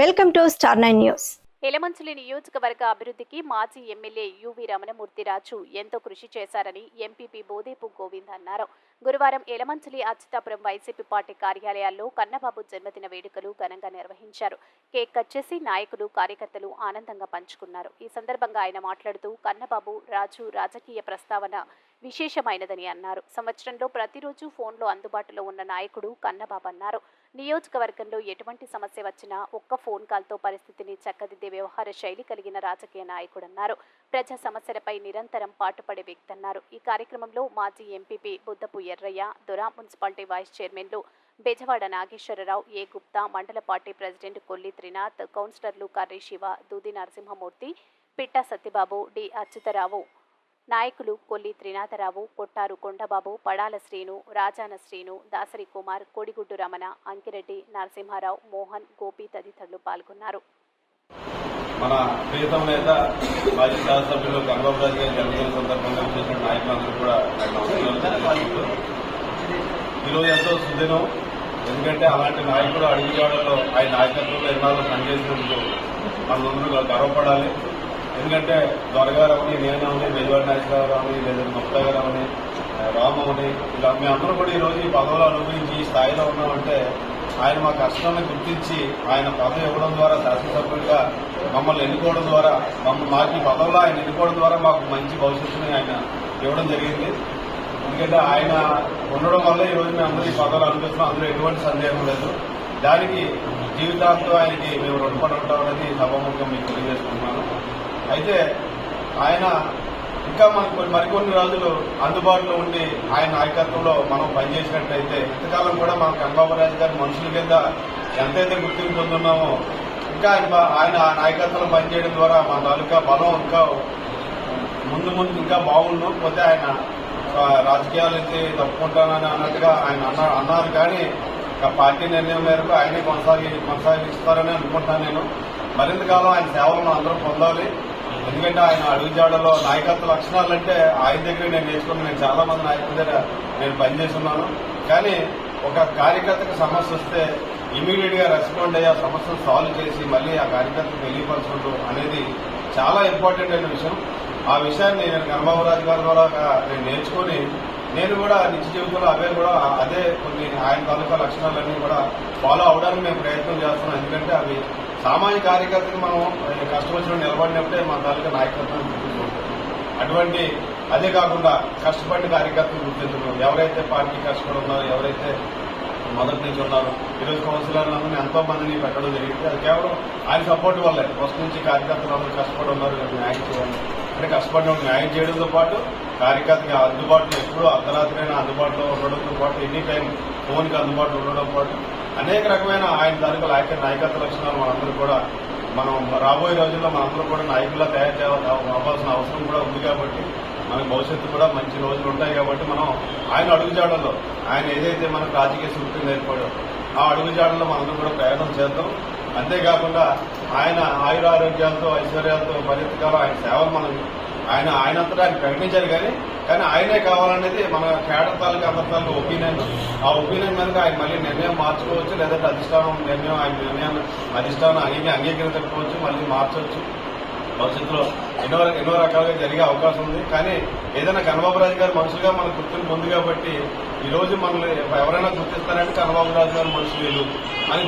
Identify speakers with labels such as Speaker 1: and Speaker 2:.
Speaker 1: Welcome to star nine news.
Speaker 2: Yelamanchili నియోజకవర్గ అభివృద్ధికి మాజీ ఎమ్మెల్యే యువి రమణమూర్తిరాజు ఎంతో కృషి చేశారని ఎంపీపీ బోదేపు గోవింద్ అన్నారు. గురువారం ఎలమంచిలి అచ్యుతాపురం వైసీపీ పార్టీ కార్యాలయాల్లో కన్నబాబు జన్మదిన వేడుకలు ఘనంగా నిర్వహించారు. కేక్ కట్ చేసి నాయకులు కార్యకర్తలు ఆనందంగా పంచుకున్నారు. ఈ సందర్భంగా ఆయన మాట్లాడుతూ కన్నబాబు రాజు రాజకీయ ప్రస్తావన విశేషమైనదని అన్నారు. సంవత్సరంలో ప్రతిరోజు ఫోన్లో అందుబాటులో ఉన్న నాయకుడు కన్నబాబు అన్నారు. నియోజకవర్గంలో ఎటువంటి సమస్య వచ్చినా ఒక్క ఫోన్ కాల్తో పరిస్థితిని చక్కదిద్దే వ్యవహార శైలి కలిగిన రాజకీయ నాయకుడన్నారు ప్రజా సమస్యలపై నిరంతరం పాటుపడే వ్యక్తి అన్నారు. ఈ కార్యక్రమంలో మాజీ ఎంపీపీ బుద్ధపు ఎర్రయ్య దొరా మున్సిపాలిటీ వైస్ చైర్మన్లు బెజవాడ నాగేశ్వరరావు ఏ గుప్తా మండల పార్టీ ప్రెసిడెంట్ కొల్లి త్రినాథ్ కౌన్సిలర్లు కర్రీ శివ దూది నరసింహమూర్తి పిట్ట సత్యబాబు డి అచ్యుతరావు. నాయకులు కొల్లి త్రినాథరావు కొట్టారు కొండబాబు పడాల శ్రీను రాజాన శ్రీను దాసరి కుమార్ కోడిగుడ్డు రమణ అంకిరెడ్డి నరసింహారావు మోహన్ గోపి తదితరులు పాల్గొన్నారు.
Speaker 3: మన ప్రియతమ నేత మాజీ శాసనసభ్యులు గంగబాబు రాజు గారి జన్మదిన సందర్భంగా చేసిన నాయకులందరూ కూడా ఈరోజు ఎంతో సుదినం. ఎందుకంటే అలాంటి నాయకుడు అడిగివాడలో ఆయన నాయకత్వంలో ఎన్నాళ్ళు పనిచేసినందుకు మనందరూ గర్వపడాలి. ఎందుకంటే దొరగారవని నేనవని వెలువడి నాయకరావని లేదా ముక్తా గారవని రామవని ఇలా మీ అందరూ కూడా ఈరోజు ఈ పదవులు అనుభవించి ఈ స్థాయిలో ఉన్నామంటే ఆయన మా కష్టాన్ని గుర్తించి ఆయన పదవి ఇవ్వడం ద్వారా శాసనసభ్యులుగా మమ్మల్ని ఎన్నుకోవడం ద్వారా మమ్మల్ని మాకు ఈ పదవిలో ఆయన ఎన్నుకోవడం ద్వారా మాకు మంచి భవిష్యత్తుని ఆయన ఇవ్వడం జరిగింది. ఎందుకంటే ఆయన ఉండడం వల్ల ఈ మేము అందరూ ఈ పదవులు అనుభవిస్తున్నాం. అందులో ఎటువంటి సందేహం లేదు. దానికి జీవితాంతం ఆయనకి మేము రుణపడి ఉంటామనేది సభాముఖం మీకు తెలియజేసుకుంటున్నాను. అయితే ఆయన ఇంకా మనకు కొన్ని- మరికొన్ని రోజులు అందుబాటులో ఉండి ఆయన నాయకత్వంలో మనం పనిచేసినట్లయితే ఇంతకాలం కూడా మనం కన్నబాబురాజు గారి మనుషుల కింద ఎంతైతే గుర్తింపు పొందున్నామో ఇంకా ఆయన ఆయన ఆ నాయకత్వంలో పనిచేయడం ద్వారా మన తాలూకా బలం ఇంకా ముందు ముందు ఇంకా బాగుండు. పోతే ఆయన రాజకీయాలు అయితే తప్పుకుంటానని అన్నట్టుగా ఆయన అన్న అన్నారు కానీ పార్టీ నిర్ణయం మేరకు ఆయనే కొనసాగి కొనసాగిస్తారని అనుకుంటాను నేను. మరింత కాలం ఆయన సేవలను అందరూ పొందాలి. ఎందుకంటే ఆయన అడుగుజాడలో నాయకత్వ లక్షణాలు అంటే ఆయన దగ్గర నేను నేర్చుకున్నాను నేను చాలా మంది నాయకుల దగ్గర నేను పనిచేస్తున్నాను. కానీ ఒక కార్యకర్తకు సమస్య వస్తే ఇమీడియట్గా రెస్పాండ్ అయ్యి ఆ సమస్యను సాల్వ్ చేసి మళ్ళీ ఆ కార్యకర్తకు తెలియపరచడం అనేది చాలా ఇంపార్టెంట్ అయిన విషయం. ఆ విషయాన్ని నేను గణబాబురాజు గారి ద్వారా నేను నేర్చుకొని నేను కూడా నిత్య జీవితంలో అవే కూడా అదే కొన్ని ఆయన తాలూకా లక్షణాలన్నీ కూడా ఫాలో అవడానికి మేము ప్రయత్నం చేస్తున్నాం ఎందుకంటే అవి సామాజిక కార్యకర్తలు మనం కష్టం వచ్చిన నిలబడినప్పుడే మన తాలూకా నాయకత్వం గుర్తించుకుంటాం అటువంటి అదే కాకుండా కష్టపడిన కార్యకర్తలు గుర్తించడం ఎవరైతే పార్టీ కష్టపడి ఉన్నారో ఎవరైతే మొదటి నుంచి ఉన్నారు ఈరోజు కౌన్సిలర్లందరినీ ఎంతో మందిని పెట్టడం జరిగింది. అది కేవలం ఆయన సపోర్ట్ వల్లే. ఫస్ట్ నుంచి కార్యకర్తలు అందరూ కష్టపడి ఉన్నారు న్యాయం చేయాలి. అంటే కష్టపడిన న్యాయం చేయడంతో పాటు కార్యకర్తకి అందుబాటులో ఎప్పుడూ అర్ధరాత్రి అయినా అందుబాటులో ఉండడంతో పాటు ఎనీ టైం ఫోన్కి అందుబాటులో ఉండడం పాటు అనేక రకమైన ఆయన తాలూకా నాయక నాయకత్వ లక్షణాలు మనందరూ కూడా మనం రాబోయే రోజుల్లో మనందరూ కూడా నాయకుల్లా తయారు చేయాలి అవ్వాల్సిన అవసరం కూడా ఉంది కాబట్టి మనకు భవిష్యత్తు కూడా మంచి రోజులు ఉంటాయి కాబట్టి మనం ఆయన అడుగుజాడల్లో ఆయన ఏదైతే మనకు రాజకీయ స్ఫూర్తి నేర్పాడో ఆ అడుగుజాడల్లో మనందరం కూడా ప్రయాణం చేద్దాం. అంతేకాకుండా ఆయన ఆయుర ఆరోగ్యాలతో ఐశ్వర్యాలతో పరిస్థితికాలం ఆయన సేవలు మనం ఆయన ఆయనంతటా ఆయన ప్రకటించారు కానీ కానీ ఆయనే కావాలనేది మన కేడర్ తాలూకా అందరి తాలూకా ఒపీనియన్. ఆ ఒపీనియన్ మీద ఆయన మళ్ళీ నిర్ణయం మార్చుకోవచ్చు లేదంటే అధిష్టానం నిర్ణయం ఆయన నిర్ణయాన్ని అధిష్టానం అంగీ అంగీకరించకపోవచ్చు మళ్ళీ మార్చవచ్చు. భవిష్యత్తులో ఎన్నో ఎన్నో రకాలుగా జరిగే అవకాశం ఉంది. కానీ ఏదైనా కన్నబాబురాజు గారి మనుషులుగా మన గుర్తింపు ఉంది కాబట్టి ఈ రోజు మనల్ని ఎవరైనా గుర్తిస్తారంటే కన్నబాబురాజు గారి మనుషులు అని